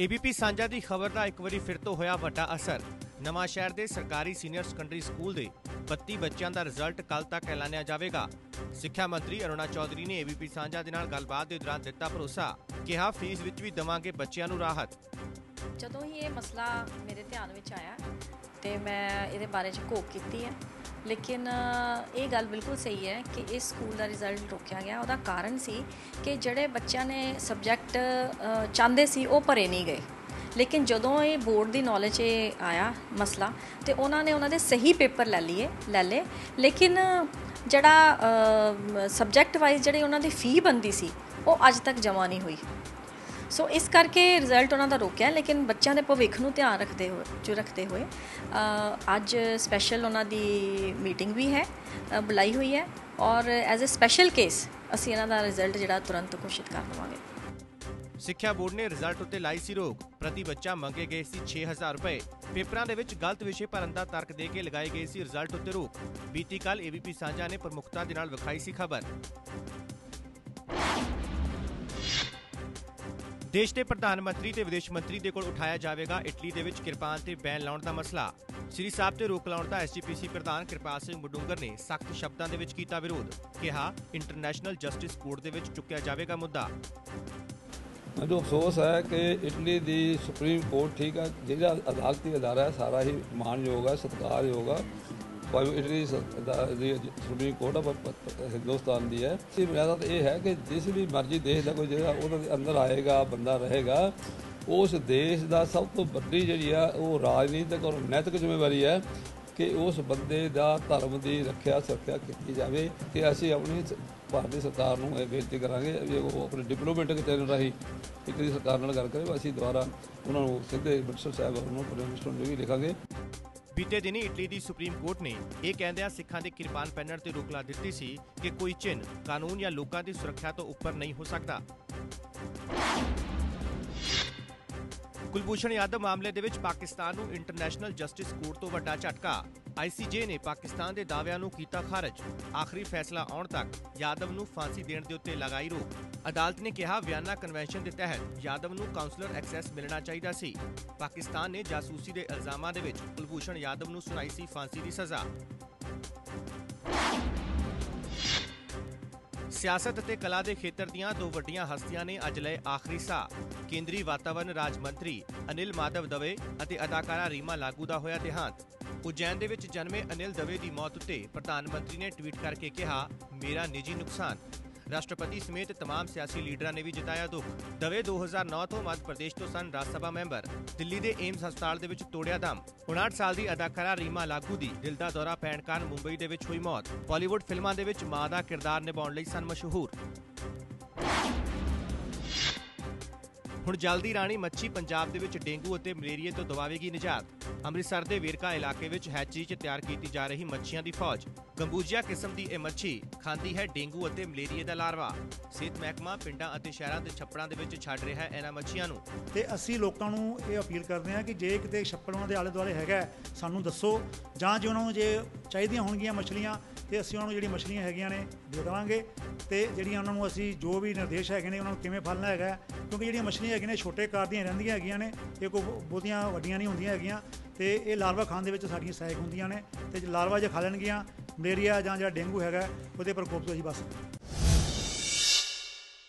ABP ਸਾਂਝਾ ਦੀ ਖਬਰ ਦਾ ਇੱਕ ਵਾਰੀ ਫਿਰ ਤੋਂ ਹੋਇਆ ਵੱਡਾ ਅਸਰ। ਨਵਾਂ ਸ਼ਹਿਰ ਦੇ ਸਰਕਾਰੀ ਸੀਨੀਅਰ ਸੈਕੰਡਰੀ ਸਕੂਲ ਦੇ 32 ਬੱਚਿਆਂ ਦਾ ਰਿਜ਼ਲਟ ਕੱਲ ਤੱਕ ਐਲਾਨਿਆ ਜਾਵੇਗਾ। ਸਿੱਖਿਆ ਮੰਤਰੀ ਅਰੁਣਾ ਚੌਧਰੀ ਨੇ ਏਬੀਪੀ ਸਾਂਝਾ ਦੇ ਨਾਲ ਗੱਲਬਾਤ ਦੇ ਦੌਰਾਨ ਦਿੱਤਾ ਭਰੋਸਾ, ਕਿਹਾ ਫੀਸ ਵਿੱਚ ਵੀ ਦਵਾਂਗੇ ਬੱਚਿਆਂ ਨੂੰ ਰਾਹਤ। ਜਦੋਂ ਹੀ ਇਹ ਮਸਲਾ ਮੇਰੇ ਧਿਆਨ ਵਿੱਚ ਆਇਆ ਤੇ ਮੈਂ ਇਹਦੇ ਬਾਰੇ 'ਚ ਘੋਖ ਕੀਤੀ ਹੈ ਲੇਕਿਨ ਇਹ ਗੱਲ ਬਿਲਕੁਲ ਸਹੀ ਹੈ ਕਿ ਇਸ ਸਕੂਲ ਦਾ ਰਿਜ਼ਲਟ ਰੋਕਿਆ ਗਿਆ। ਉਹਦਾ ਕਾਰਨ ਸੀ ਕਿ ਜਿਹੜੇ ਬੱਚਿਆਂ ਨੇ ਸਬਜੈਕਟ ਚਾਹੁੰਦੇ ਸੀ, ਉਹ ਭਰੇ ਨਹੀਂ ਗਏ। ਲੇਕਿਨ ਜਦੋਂ ਇਹ ਬੋਰਡ ਦੀ ਨੌਲੇਜ 'ਚ ਆਇਆ ਮਸਲਾ, ਤੇ ਉਹਨਾਂ ਨੇ ਉਹਨਾਂ ਦੇ ਸਹੀ ਪੇਪਰ ਲੈ ਲਏ ਲੈ ਲਏ। ਲੇਕਿਨ, ਜਿਹੜਾ ਸਬਜੈਕਟ ਵਾਈਜ਼ ਜਿਹੜੀ ਉਹਨਾਂ ਦੀ ਫੀ ਬੰਦੀ ਸੀ, ਉਹ ਅੱਜ ਤੱਕ ਜਮ੍ਹਾਂ ਨਹੀਂ ਹੋਈ। ਸੋ ਇਸ ਕਰਕੇ ਰਿਜ਼ਲਟ ਉਹਨਾਂ ਦਾ ਰੋਕਿਆ, ਲੇਕਿਨ ਬੱਚਿਆਂ ਦੇ ਭਵਿੱਖ ਨੂੰ ਧਿਆਨ ਰੱਖਦੇ ਹੋਏ ਜੋ ਰੱਖਦੇ ਹੋਏ ਅੱਜ ਸਪੈਸ਼ਲ ਉਹਨਾਂ ਦੀ ਮੀਟਿੰਗ ਵੀ ਹੈ ਬੁਲਾਈ ਹੋਈ ਹੈ ਔਰ ਐਜ਼ ਅ ਸਪੈਸ਼ਲ ਕੇਸ ਅਸੀਂ ਇਹਨਾਂ ਦਾ ਰਿਜ਼ਲਟ ਜਿਹੜਾ ਤੁਰੰਤ ਘੋਸ਼ਿਤ ਕਰ ਦਵਾਂਗੇ। ਸਿੱਖਿਆ ਬੋਰਡ ਨੇ ਰਿਜ਼ਲਟ ਉੱਤੇ ਲਾਈ ਸੀ ਰੋਕ, ਪ੍ਰਤੀ ਬੱਚਾ ਮੰਗੇ ਗਏ ਸੀ 6000 ਰੁਪਏ। ਪੇਪਰਾਂ ਦੇ ਵਿੱਚ ਗਲਤ ਵਿਸ਼ੇ ਭਰਨ ਦਾ ਤਰਕ ਦੇ ਕੇ ਲਗਾਏ ਗਏ ਸੀ ਰਿਜ਼ਲਟ ਉੱਤੇ ਰੋਕ। ਬੀਤੀ ਕੱਲ ਏਬੀਪੀ ਸਾਂਝਾ ਨੇ ਪ੍ਰਮੁਖਤਾ ਦੇ ਨਾਲ ਵਿਖਾਈ ਸੀ ਖਬਰ। ਦੇਸ਼ ਦੇ ਪ੍ਰਧਾਨ ਮੰਤਰੀ ਤੇ ਵਿਦੇਸ਼ ਮੰਤਰੀ ਦੇ ਕੋਲ ਉਠਾਇਆ ਜਾਵੇਗਾ ਇਟਲੀ ਦੇ ਵਿੱਚ ਕਿਰਪਾਨ ਤੇ ਬੈਨ ਲਾਉਣ ਦਾ ਮਸਲਾ। ਸ੍ਰੀ ਸਾਹਿਬ ਤੇ ਰੋਕ ਲਾਉਣ ਦਾ ਐਸਜੀਪੀਸੀ ਪ੍ਰਧਾਨ ਕਿਰਪਾਲ ਸਿੰਘ ਮਡੂੰਗਰ ਨੇ ਸਖਤ ਸ਼ਬਦਾਂ ਦੇ ਵਿੱਚ ਕੀਤਾ ਵਿਰੋਧ, ਕਿਹਾ ਇੰਟਰਨੈਸ਼ਨਲ ਜਸਟਿਸ ਕੋਰਟ ਦੇ ਵਿੱਚ ਚੁੱਕਿਆ ਜਾਵੇਗਾ ਮੁੱਦਾ। ਮੈਨੂੰ ਅਫਸੋਸ ਹੈ ਕਿ ਇਟਲੀ ਦੀ ਸੁਪਰੀਮ ਕੋਰਟ ਠੀਕ ਹੈ, ਜਿਹੜਾ ਅਦਾਲਤੀ ਅਦਾਰਾ ਹੈ, ਸਾਰਾ ਹੀ ਮਾਨਯੋਗ ਹੈ, ਸਤਿਕਾਰਯੋਗ ਹੈ। ਭਾਵੇਂ ਇਟਲੀ ਸੁਪਰੀਮ ਕੋਰਟ ਹੈ, ਹਿੰਦੁਸਤਾਨ ਦੀ ਹੈ। ਇਹ ਬੁਨਿਆਦ ਤਾਂ ਇਹ ਹੈ ਕਿ ਜਿਸ ਵੀ ਮਰਜ਼ੀ ਦੇਸ਼ ਦਾ ਕੋਈ ਜਿਹੜਾ ਉਹਨਾਂ ਦੇ ਅੰਦਰ ਆਏਗਾ ਬੰਦਾ ਰਹੇਗਾ ਉਸ ਦੇਸ਼ ਦਾ ਸਭ ਤੋਂ ਵੱਡੀ ਜਿਹੜੀ ਆ ਉਹ ਰਾਜਨੀਤਿਕ ਔਰ ਨੈਤਿਕ ਜ਼ਿੰਮੇਵਾਰੀ ਹੈ ਕਿ ਉਸ ਬੰਦੇ ਦਾ ਧਰਮ ਦੀ ਰੱਖਿਆ ਸੁਰੱਖਿਆ ਕੀਤੀ ਜਾਵੇ ਕਿ ਅਸੀਂ ਆਪਣੀ ਸ- ਭਾਰਤੀ ਸਰਕਾਰ ਨੂੰ ਇਹ ਬੇਨਤੀ ਕਰਾਂਗੇ ਵੀ ਉਹ ਆਪਣੇ ਡਿਪਲੋਮੈਟਿਕ ਚੈਨਲ ਰਾਹੀਂ ਇਟਲੀ ਸਰਕਾਰ ਨਾਲ ਗੱਲ ਕਰੇ ਅਸੀਂ ਦੁਬਾਰਾ ਉਹਨਾਂ ਨੂੰ ਸਿੱਧੇ ਮਿਨਿਸਟਰ ਸਾਹਿਬ ਨੂੰ ਪ੍ਰਾਈਮ ਮਿਨਿਸਟਰ ਨੂੰ ਵੀ ਲਿਖਾਂਗੇ। ਬੀਤੇ ਦਿਨੀ ਇਟਲੀ ਦੀ ਸੁਪਰੀਮ ਕੋਰਟ ਨੇ ਇਹ ਕਹਿੰਦਿਆਂ ਸਿੱਖਾਂ ਦੇ ਕਿਰਪਾਨ ਪਹਿਨਣ ਤੇ ਰੋਕ ਲਾ ਦਿੱਤੀ ਸੀ ਕਿ ਕੋਈ ਚਿੰਨ੍ਹ ਕਾਨੂੰਨ ਜਾਂ ਲੋਕਾਂ ਦੀ ਸੁਰੱਖਿਆ ਤੋਂ ਉੱਪਰ ਨਹੀਂ ਹੋ ਸਕਦਾ। ਕੁਲਭੂਸ਼ਣ ਯਾਦਵ ਮਾਮਲੇ ਦੇ ਵਿੱਚ ਪਾਕਿਸਤਾਨ ਨੂੰ ਇੰਟਰਨੈਸ਼ਨਲ ਜਸਟਿਸ ਕੋਰਟ ਤੋਂ ਵੱਡਾ ਝਟਕਾ। ਆਈਸੀਜੇ ਨੇ ਪਾਕਿਸਤਾਨ ਦੇ ਦਾਅਵਿਆਂ ਨੂੰ ਕੀਤਾ ਖਾਰਜ। ਆਖਰੀ ਫੈਸਲਾ ਆਉਣ ਤੱਕ ਯਾਦਵ ਨੂੰ ਫਾਂਸੀ ਦੇਣ ਦੇ ਉੱਤੇ ਲਗਾਈ ਰੋਕ। ਅਦਾਲਤ ਨੇ ਕਿਹਾ, ਵਿਆਨਾ ਕਨਵੈਨਸ਼ਨ ਦੇ ਤਹਿਤ ਯਾਦਵ ਨੂੰ ਕਾਉਂਸਲਰ ਐਕਸੈਸ ਮਿਲਣਾ ਚਾਹੀਦਾ ਸੀ। ਪਾਕਿਸਤਾਨ ਨੇ ਜਾਸੂਸੀ ਦੇ ਇਲਜ਼ਾਮਾਂ ਦੇ ਵਿੱਚ ਕੁਲਭੂਸ਼ਣ ਯਾਦਵ ਨੂੰ ਸੁਣਾਈ ਸੀ ਫਾਂਸੀ ਦੀ ਸਜ਼ਾ। ਸਿਆਸਤ ਅਤੇ ਕਲਾ ਦੇ ਖੇਤਰ ਦੀਆਂ ਦੋ ਵੱਡੀਆਂ ਹਸਤੀਆਂ ਨੇ ਅੱਜ ਲਏ ਆਖਰੀ ਸਾਹ। ਕੇਂਦਰੀ ਵਾਤਾਵਰਣ ਰਾਜ ਮੰਤਰੀ ਅਨਿਲ ਮਾਧਵ ਦਵੇ ਅਤੇ ਅਦਾਕਾਰਾ ਰੀਮਾ ਲਾਗੂ ਦਾ ਹੋਇਆ ਦੇਹਾਂਤ। ਉਜੈਨ ਦੇ ਵਿੱਚ ਜਨਮੇ ਅਨਿਲ ਦਵੇ ਦੀ ਮੌਤ ਉੱਤੇ ਪ੍ਰਧਾਨ ਮੰਤਰੀ ਨੇ ਟਵੀਟ ਕਰਕੇ ਕਿਹਾ, ਮੇਰਾ ਨਿੱਜੀ ਨੁਕਸਾਨ। ਰਾਸ਼ਟਰਪਤੀ ਸਮੇਤ तमाम ਸਿਆਸੀ ਲੀਡਰਾਂ ਨੇ ਵੀ ਜਤਾਇਆ ਦੁੱਖ ਦਵੇ 2009 ਤੋਂ ਮੱਧ ਪ੍ਰਦੇਸ਼ ਤੋਂ ਸਨ ਰਾਜ ਸਭਾ ਮੈਂਬਰ ਦਿੱਲੀ ਦੇ ਏਮਸ ਹਸਪਤਾਲ ਦੇ ਵਿੱਚ ਤੋੜਿਆ ਦਮ 59 ਸਾਲ ਦੀ ਅਦਾਕਾਰਾ ਰੀਮਾ ਲਾਗੂ ਦੀ ਦਿਲ ਦਾ ਦੌਰਾ ਪੈਣ ਕਾਰਨ ਮੁੰਬਈ ਦੇ ਵਿੱਚ ਹੋਈ ਮੌਤ ਬਾਲੀਵੁੱਡ ਫਿਲਮਾਂ ਦੇ ਵਿੱਚ ਮਾਂ ਦਾ ਕਿਰਦਾਰ ਨਿਭਾਉਣ ਲਈ ਸਨ ਮਸ਼ਹੂਰ ਹੁਣ ਜਲਦੀ ਰਾਣੀ ਮੱਛੀ ਪੰਜਾਬ ਦੇ ਵਿੱਚ ਡੇਂਗੂ ਅਤੇ ਮਲੇਰੀਏ ਤੋਂ ਦਵਾਵੇਗੀ ਨਿਜਾਤ। ਅੰਮ੍ਰਿਤਸਰ ਦੇ ਵੇਰਕਾ ਇਲਾਕੇ ਵਿੱਚ ਹੈਚਰੀ 'ਚ ਤਿਆਰ ਕੀਤੀ ਜਾ ਰਹੀ ਮੱਛੀਆਂ ਦੀ ਫੌਜ। ਗੰਬੂਜੀਆ ਕਿਸਮ ਦੀ ਇਹ ਮੱਛੀ ਖਾਂਦੀ ਹੈ ਡੇਂਗੂ ਅਤੇ ਮਲੇਰੀਏ ਦਾ ਲਾਰਵਾ। ਸਿਹਤ ਮਹਿਕਮਾ ਪਿੰਡਾਂ ਅਤੇ ਸ਼ਹਿਰਾਂ ਦੇ ਛੱਪੜਾਂ ਦੇ ਵਿੱਚ ਛੱਡ ਰਿਹਾ ਹੈ ਇਹਨਾਂ ਮੱਛੀਆਂ ਨੂੰ। ਤੇ ਅਸੀਂ ਲੋਕਾਂ ਨੂੰ ਇਹ ਅਪੀਲ ਕਰਦੇ ਹਾਂ ਕਿ ਜੇ ਕਿਤੇ ਛੱਪੜ ਉਹਨਾਂ ਦੇ ਆਲੇ ਦੁਆਲੇ ਹੈਗਾ ਸਾਨੂੰ ਦੱਸੋ। ਜਾਂ ਜੇ ਉਹਨਾਂ ਨੂੰ ਜੇ ਚਾਹੀਦੀਆਂ ਹੋਣਗੀਆਂ ਮਛਲੀਆਂ ਤੇ ਅਸੀਂ ਉਹਨਾਂ ਨੂੰ ਜਿਹੜੀ ਮਛਲੀਆਂ ਹੈਗੀਆਂ ਨੇ ਦੇ ਦੇਵਾਂਗੇ ਤੇ ਜਿਹੜੀਆਂ ਉਹਨਾਂ ਨੂੰ ਅਸੀਂ ਜੋ ਵੀ ਨਿਰਦੇਸ਼ ਹੈਗੇ ਨੇ, ਉਹਨਾਂ ਨੂੰ ਕਿਵੇਂ ਫੜਨਾ ਹੈਗਾ, ਕਿਉਂਕਿ ਜਿਹੜੀਆਂ ਮਛਲੀਆਂ ਹੈਗੀਆਂ ਨੇ ਛੋਟੇ ਕਾਰ ਦੀਆਂ ਰਹਿੰਦੀਆਂ ਹੈਗੀਆਂ ਨੇ, ਇਹ ਕੋਈ ਬਹੁਤੀਆਂ ਵੱਡੀਆਂ ਨਹੀਂ ਹੁੰਦੀਆਂ ਹੈਗੀਆਂ ਤੇ ਇਹ ਲਾਰਵਾ ਖਾਣ ਦੇ ਵਿੱਚ ਸਾਡੀਆਂ ਸਹਾਇਕ ਹੁੰਦੀਆਂ ਨੇ ਤੇ ਜੇ ਲਾਰਵਾ ਜੇ ਖਾ ਲੈਣਗੀਆਂ, ਮਲੇਰੀਆ ਜਾਂ ਜਿਹੜਾ ਡੇਂਗੂ ਹੈਗਾ, ਉਹਦੇ ਪ੍ਰਕੋਪ ਤੋਂ ਅਸੀਂ ਬਸ